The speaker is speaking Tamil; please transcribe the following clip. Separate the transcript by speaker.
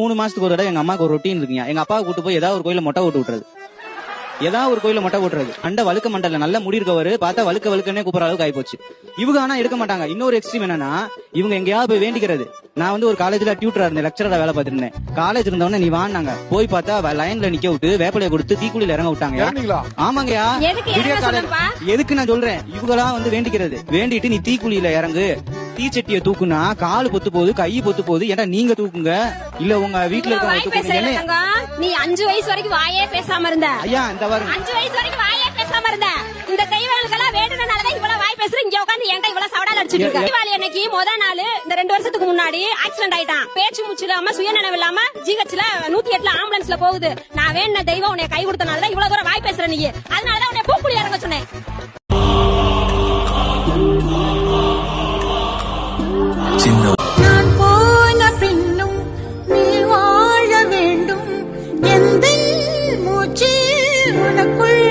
Speaker 1: மூணு மாசத்துக்கு ஒரு தடவை எங்க அம்மாக்கு ஒரு ரொட்டீன் இருக்குங்க. எங்க அப்பாவை கூட்டு போய் ஏதாவது ஒரு கோயில மொட்டை விட்டு விட்டுறது. ஏதாவது ஒரு கோயில மொட்டை விட்டுறது அண்ட வழுக்க மண்டல நல்ல முடி இருக்கவரு பார்த்தா வழுக்க வழுக்கன்னே கூப்பிடுற அளவுக்கு ஆயிப்போச்சு. இவங்க ஆனா எடுக்க மாட்டாங்க. இன்னொரு எக்ஸ்ட்ரீம் என்னன்னா இவங்க எங்கேயாவது போய் வேண்டிக்கிறது. நான் வந்து ஒரு காலேஜ்ல டியூட்டரா இருந்தேன் லெக்சரரா வேலை பார்த்துட்டு இருந்தேன். காலேஜ் இருந்தவொடனே நீ வான்னாங்க. போய் பார்த்தா லைன்ல நிக்க விட்டு வேப்பலையை கொடுத்து தீக்குழியில இறங்க விட்டாங்க? ஆமாங்கயா?
Speaker 2: எதுக்கு
Speaker 1: நான் சொல்றேன்? இவங்களா வந்து வேண்டிக்கிறது. வேண்டிட்டு நீ தீக்குழியில இறங்கு. தீச்சட்டிய தூக்குனா காலு பொத்து போகுது கை பொத்து போகுது ஏன்னா நீங்க தூக்குங்க? இல்ல உங்க வீட்டுல இருக்கவங்க தூக்குங்க
Speaker 2: நீ அஞ்சு வயசு வரைக்கும் வாயே பேசாம இருந்த.
Speaker 1: ஐயா இந்த பாருங்க.
Speaker 2: அஞ்சு வயசு வரைக்கும் வாயே பேசாம இருந்த. இந்த கைவரலுக்கெல்லாம் வேண்டுனாலதான் இவ்வளவு வாய் பேசுற. இங்க உட்காந்து என்கிட்ட இவ்வளவு சவடால் அடிச்சிட்டு இருக்க. தீபாவளி அன்னைக்கு முத நாள் இந்த ரெண்டு வருஷத்துக்கு முன்னாடி ஆக்சிடென்ட் ஆயிட்டான். பேச்சு மூச்சு இல்லாம சுயநினைவு இல்லாம ஜிஹெச்ல நூத்தி எட்டுல ஆம்புலன்ஸ்ல போகுது. நான் வேணுன தெய்வம் உன்னை கை கொடுத்தனாலதான் இவ்வளவு தூரம் வாய் பேசுற நீ. அதனாலதான் உன்னை பூக்குழி இறங்க சொன்னேன்.
Speaker 3: நான் போன பின்னும் நீ வாழ வேண்டும். எந்த மூச்சு உனக்குள்